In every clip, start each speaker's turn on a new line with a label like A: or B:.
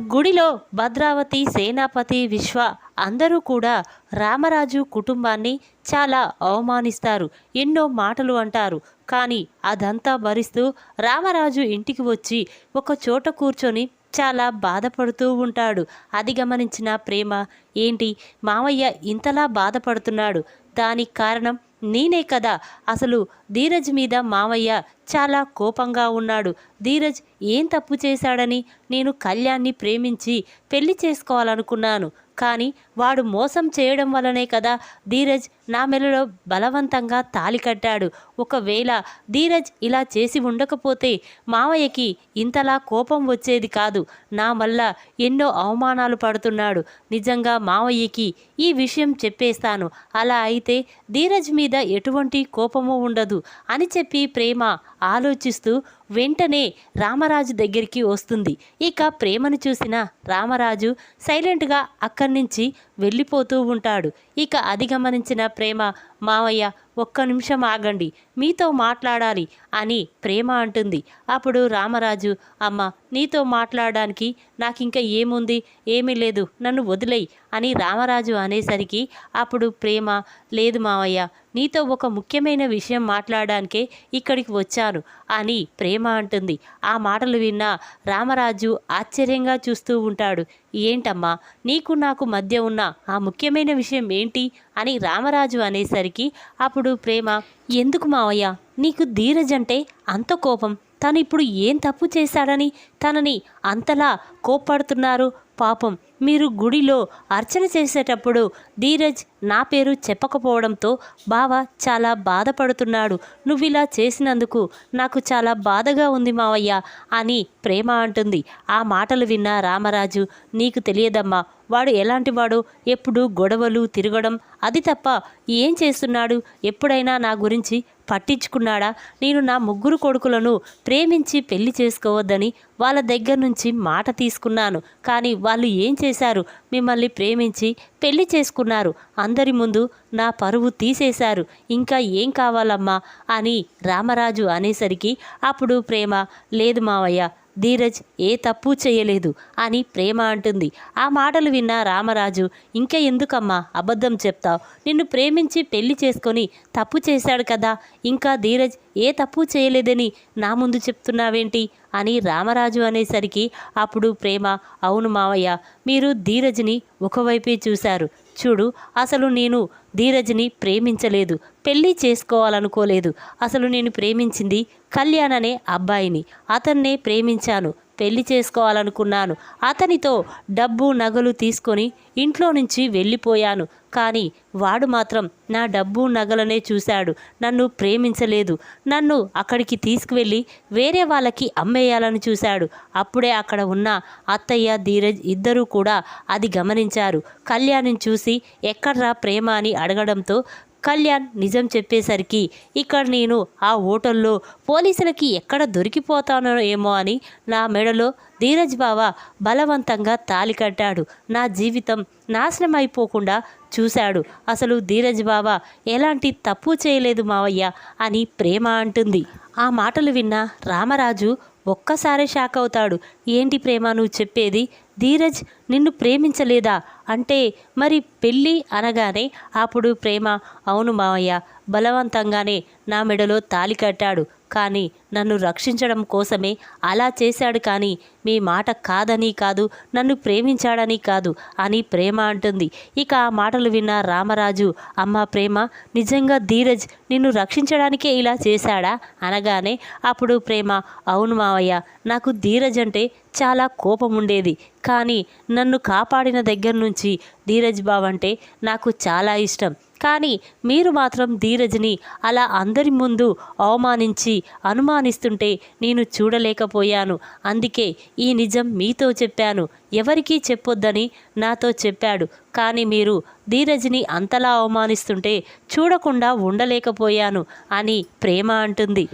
A: గుడిలో భద్రావతి సేనాపతి విశ్వ అందరూ కూడా రామరాజు కుటుంబాన్ని చాలా అవమానిస్తారు. ఎన్నో మాటలు అంటారు. కానీ అదంతా భరిస్తూ రామరాజు ఇంటికి వచ్చి ఒక చోట కూర్చొని చాలా బాధపడుతూ ఉంటాడు. అది గమనించిన ప్రేమ ఏంటి మామయ్య ఇంతలా బాధపడుతున్నాడు? దానికి కారణం నేనే కదా. అసలు ధీరజ్ మీద మామయ్య చాలా కోపంగా ఉన్నాడు. ధీరజ్ ఏం తప్పు చేశాడని నేను కళ్యాణ్ని ప్రేమించి పెళ్ళి చేసుకోవాలనుకున్నాను. కానీ వాడు మోసం చేయడం వల్లనే కదా ధీరజ్ నా మెడలో బలవంతంగా తాలి కట్టాడు. ఒకవేళ ధీరజ్ ఇలా చేసి ఉండకపోతే మావయ్యకి ఇంతలా కోపం వచ్చేది కాదు. నా వల్ల ఎన్నో అవమానాలు పడుతున్నాడు. నిజంగా మావయ్యకి ఈ విషయం చెప్పేస్తాను. అలా అయితే ధీరజ్ మీద ఎటువంటి కోపము ఉండదు అని చెప్పి ప్రేమ ఆలోచిస్తూ వెంటనే రామరాజు దగ్గరికి వస్తుంది. ఇక ప్రేమను చూసిన రామరాజు సైలెంట్గా అక్కడి నుంచి వెళ్ళిపోతూ ఉంటాడు. ఇక అది గమనించిన ప్రేమ మావయ్య ఒక్క నిమిషం ఆగండి మీతో మాట్లాడాలి అని ప్రేమ అంటుంది. అప్పుడు రామరాజు అమ్మ నీతో మాట్లాడడానికి నాకు ఇంకా ఏముంది? ఏమీ లేదు. నన్ను వదిలేయి అని రామరాజు అనేసరికి అప్పుడు ప్రేమ లేదు మావయ్య నీతో ఒక ముఖ్యమైన విషయం మాట్లాడడానికే ఇక్కడికి వచ్చాను అని ప్రేమ అంటుంది. ఆ మాటలు విన్న రామరాజు ఆశ్చర్యంగా చూస్తూ ఉంటాడు. ఏంటమ్మా నీకు నాకు మధ్య ఉన్న ఆ ముఖ్యమైన విషయం ఏంటి? అని రామరాజు అనేసరికి అప్పుడు ప్రేమ ఎందుకు మావయ్య? నీకు ధీరజ్ అంటే అంత కోపం. తను ఇప్పుడు ఏం తప్పు చేశాడని తనని అంతలా కోప్పడుతున్నారు. పాపం మీరు గుడిలో అర్చన చేసేటప్పుడు ధీరజ్ నా పేరు చెప్పకపోవడంతో బావ చాలా బాధపడుతున్నాడు. నువ్వు ఇలా చేసినందుకు నాకు చాలా బాధగా ఉంది మావయ్య అని ప్రేమ అంటుంది. ఆ మాటలు విన్న రామరాజు నీకు తెలియదమ్మా వాడు ఎలాంటివాడు ఎప్పుడు గొడవలు తిరగడం అది తప్ప ఏం చేస్తున్నాడు? ఎప్పుడైనా నా గురించి పట్టించుకున్నాడా? నేను నా ముగ్గురు కొడుకులను ప్రేమించి పెళ్ళి చేసుకోవద్దని వాళ్ళ దగ్గర నుంచి మాట తీసుకున్నాను. కానీ వాళ్ళు ఏం చేశారు? మిమ్మల్ని ప్రేమించి పెళ్ళి చేసుకున్నారు. అందరి ముందు నా పరువు తీసేశారు. ఇంకా ఏం కావాలమ్మా? అని రామరాజు అనేసరికి అప్పుడు ప్రేమ లేదు మావయ్య ధీరజ్ ఏ తప్పు చేయలేదు అని ప్రేమ అంటుంది. ఆ మాటలు విన్న రామరాజు ఇంకా ఎందుకమ్మా అబద్ధం చెప్తావు? నిన్ను ప్రేమించి పెళ్ళి చేసుకొని తప్పు చేశాడు కదా. ఇంకా ధీరజ్ ఏ తప్పు చేయలేదని నా ముందు చెప్తున్నావేంటి? అని రామరాజు అనేసరికి అప్పుడు ప్రేమ అవును మావయ్య మీరు ధీరజ్ని ఒకవైపే చూశారు. చూడు అసలు నేను ధీరజ్ని ప్రేమించలేదు పెళ్ళి చేసుకోవాలనుకోలేదు. అసలు నేను ప్రేమించింది కళ్యాణ్ అనే అబ్బాయిని. అతన్నే ప్రేమించాను పెళ్ళి చేసుకోవాలనుకున్నాను. అతనితో డబ్బు నగలు తీసుకొని ఇంట్లో నుంచి వెళ్ళిపోయాను. కానీ వాడు మాత్రం నా డబ్బు నగలనే చూశాడు. నన్ను ప్రేమించలేదు. నన్ను అక్కడికి తీసుకువెళ్ళి వేరే వాళ్ళకి అమ్మేయాలని చూశాడు. అప్పుడే అక్కడ ఉన్న అత్తయ్య ధీరజ్ ఇద్దరూ కూడా అది గమనించారు. కళ్యాణ్ని చూసి ఎక్కడ్రా ప్రేమ అని అడగడంతో కళ్యాణ్ నిజం చెప్పేసరికి ఇక్కడ నేను ఆ హోటల్లో పోలీసులకి ఎక్కడ దొరికిపోతానో ఏమో అని నా మెడలో ధీరజ్ బావ బలవంతంగా తాలి కట్టాడు. నా జీవితం నాశనం అయిపోకుండా చూశాడు. అసలు ధీరజ్ బాబా ఎలాంటి తప్పు చేయలేదు మావయ్య అని ప్రేమ అంటుంది. ఆ మాటలు విన్న రామరాజు ఒక్కసారి షాక్ అవుతాడు. ఏంటి ప్రేమ నువ్వు చెప్పేది? ధీరజ్ నిన్ను ప్రేమించలేదా? అంటే మరి పెళ్ళి అనగానే అప్పుడు ప్రేమ. అవును మావయ్య బలవంతంగానే నా మెడలో తాలి కట్టాడు. కానీ నన్ను రక్షించడం కోసమే అలా చేశాడు కానీ మీ మాట కాదని కాదు నన్ను ప్రేమించాడని కాదు అని ప్రేమ అంటుంది. ఇక ఆ మాటలు విన్న రామరాజు అమ్మ ప్రేమ నిజంగా ధీరజ్ నిన్ను రక్షించడానికే ఇలా చేశాడా? అనగానే అప్పుడు ప్రేమ అవును మావయ్య నాకు ధీరజ్ అంటే చాలా కోపం ఉండేది కానీ నన్ను కాపాడిన దగ్గర నుంచి ధీరజ్ బావ్ అంటే నాకు చాలా ఇష్టం. కానీ మీరు మాత్రం ధీరజ్ని అలా అందరి ముందు అవమానించి అనుమానిస్తుంటే నేను చూడలేకపోయాను. అందుకే ఈ నిజం మీతో చెప్పాను. ఎవరికీ చెప్పొద్దని నాతో చెప్పాడు. కానీ మీరు ధీరజ్ని అంతలా అవమానిస్తుంటే చూడకుండా ఉండలేకపోయాను అని ప్రేమ అంటుంది.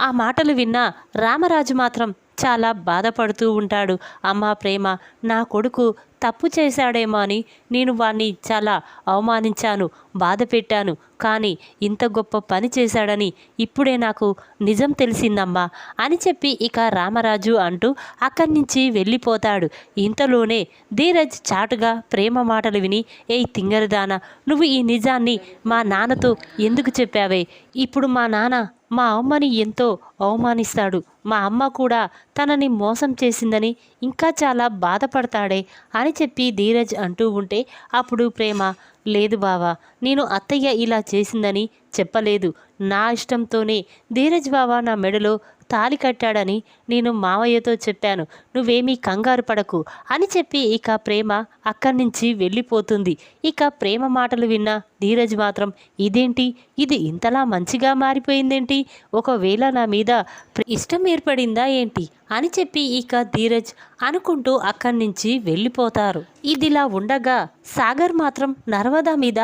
A: ఆ మాటలు విన్న రామరాజు మాత్రం చాలా బాధపడుతూ ఉంటాడు. అమ్మా ప్రేమ నా కొడుకు తప్పు చేశాడేమో అని నేను వాణ్ణి చాలా అవమానించాను బాధ పెట్టాను. కానీ ఇంత గొప్ప పని చేశాడని ఇప్పుడే నాకు నిజం తెలిసిందమ్మా అని చెప్పి ఇక రామరాజు అంటూ అక్కడి నుంచి వెళ్ళిపోతాడు. ఇంతలోనే ధీరజ్ చాటుగా ప్రేమ మాటలు విని ఏయ్ తింగరదానా నువ్వు ఈ నిజాన్ని మా నాన్నతో ఎందుకు చెప్పావే? ఇప్పుడు మా నాన్న మా అమ్మని ఎంతో అవమానిస్తాడు. మా అమ్మ కూడా తనని మోసం చేసిందని ఇంకా చాలా బాధపడతాడే అని చెప్పి ధీరజ్ అంటూ ఉంటే అప్పుడు ప్రేమ లేదు బావా నేను అత్తయ్య ఇలా చేసిందని చెప్పలేదు. నా ఇష్టంతోనే ధీరజ్ బావా నా మెడలో తాలి కట్టాడని నేను మావయ్యతో చెప్పాను. నువ్వేమీ కంగారు పడకు అని చెప్పి ఇక ప్రేమ అక్కడి నుంచి వెళ్ళిపోతుంది. ఇక ప్రేమ మాటలు విన్న ధీరజ్ మాత్రం ఇదేంటి? ఇది ఇంతలా మంచిగా మారిపోయిందేంటి? ఒకవేళ నా మీద ఇష్టం ఏర్పడిందా ఏంటి? అని చెప్పి ఇక ధీరజ్ అనుకుంటూ అక్కడి నుంచి వెళ్ళిపోతారు. ఇదిలా ఉండగా సాగర్ మాత్రం నర్మదా మీద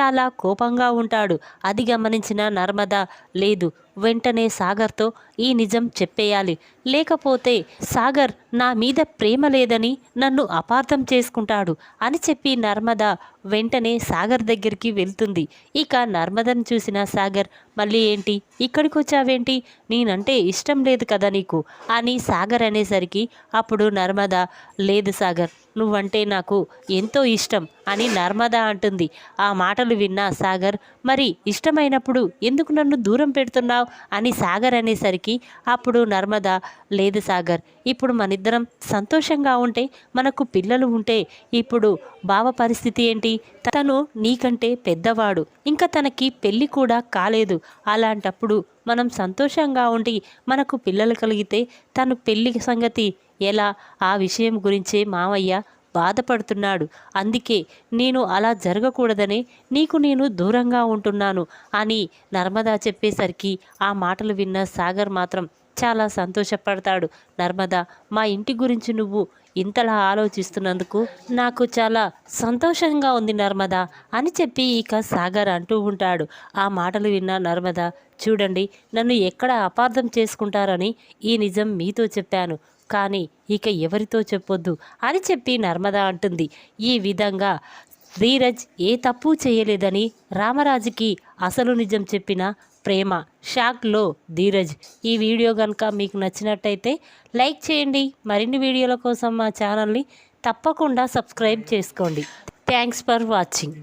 A: చాలా కోపంగా ఉంటాడు. అది గమనించిన నర్మదా లేదు వెంటనే సాగర్తో ఈ నిజం చెప్పేయాలి. లేకపోతే సాగర్ నా మీద ప్రేమ లేదని నన్ను అపార్థం చేసుకుంటాడు అని చెప్పి నర్మద వెంటనే సాగర్ దగ్గరికి వెళ్తుంది. ఇక నర్మదను చూసిన సాగర్ మళ్ళీ ఏంటి? ఇక్కడికి వచ్చావేంటి నేనంటే ఇష్టం లేదు కదా నీకు? అని సాగర్ అనేసరికి అప్పుడు నర్మద లేదు సాగర్ నువ్వంటే నాకు ఎంతో ఇష్టం అని నర్మద అంటుంది. ఆ మాటలు విన్న సాగర్ మరి ఇష్టమైనప్పుడు ఎందుకు నన్ను దూరం పెడుతున్నావు? అని సాగర్ అనేసరికి అప్పుడు నర్మద లేదు సాగర్ ఇప్పుడు మనిద్దరం సంతోషంగా ఉంటే మనకు పిల్లలు ఉంటే ఇప్పుడు బావ పరిస్థితి ఏంటి? తను నీకంటే పెద్దవాడు ఇంకా తనకి పెళ్ళి కూడా కాలేదు. అలాంటప్పుడు మనం సంతోషంగా ఉండి మనకు పిల్లలు కలిగితే తను పెళ్ళి సంగతి ఎలా? ఆ విషయం గురించే మావయ్య బాధపడుతున్నాడు. అందుకే నేను అలా జరగకూడదని నీకు నేను దూరంగా ఉంటున్నాను అని నర్మదా చెప్పేసరికి ఆ మాటలు విన్న సాగర్ మాత్రం చాలా సంతోషపడతాడు. నర్మదా మా ఇంటి గురించి నువ్వు ఇంతలా ఆలోచిస్తున్నందుకు నాకు చాలా సంతోషంగా ఉంది నర్మదా అని చెప్పి ఇక సాగర్ అంటూ ఉంటాడు. ఆ మాటలు విన్న నర్మదా చూడండి నన్ను ఎక్కడ అపార్థం చేసుకుంటారని ఈ నిజం మీతో చెప్పాను. కానీ ఇక ఎవరితో చెప్పొద్దు అని చెప్పి నర్మదా అంటుంది. ఈ విధంగా ధీరజ్ ఏ తప్పు చేయలేదని రామరాజుకి అసలు నిజం చెప్పిన ప్రేమ షాక్లో ధీరజ్. ఈ వీడియో కనుక మీకు నచ్చినట్టయితే లైక్ చేయండి. మరిన్ని వీడియోల కోసం మా ఛానల్ని తప్పకుండా సబ్స్క్రైబ్ చేసుకోండి. Thanks for watching.